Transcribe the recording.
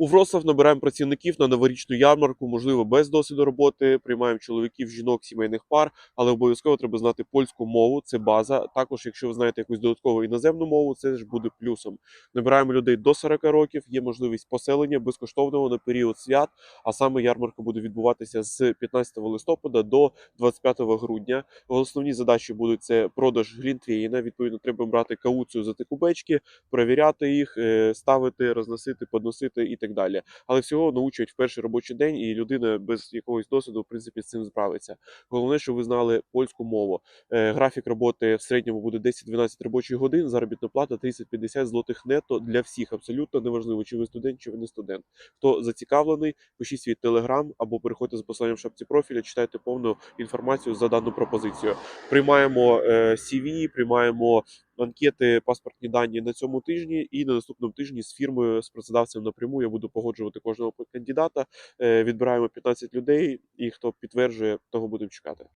У Вроцлав набираємо працівників на новорічну ярмарку, можливо, без досвіду роботи. Приймаємо чоловіків, жінок, сімейних пар, але обов'язково треба знати польську мову. Це база. Також, якщо ви знаєте якусь додаткову іноземну мову, це ж буде плюсом. Набираємо людей до 40 років. Є можливість поселення безкоштовного на період свят. А саме ярмарка буде відбуватися з 15 листопада до 25 грудня. Основні задачі будуть це продаж глінтвейна. Відповідно, треба брати кауцію за ті кубечки, перевіряти їх, е, ставити, розносити, подносити і так далі. Але всього научать в перший робочий день, і людина без якогось досвіду, в принципі, з цим справиться. Головне, щоб ви знали польську мову. Е, Графік роботи в середньому буде 10-12 робочих годин. Заробітна плата 30-50 злотих нетто для всіх. Абсолютно неважливо, чи ви студент, чи ви не студент. Хто зацікавлений, пишіть свій телеграм або переходьте з посиланням в шапці профіля, читайте повну інформацію за дану пропозицію. Приймаємо е, CV, приймаємо анкети, паспортні дані на цьому тижні, і на наступному тижні з фірмою, з працедавцем напряму я буду погоджувати кожного кандидата. Е, Відбираємо 15 людей, і хто підтверджує, того будемо чекати.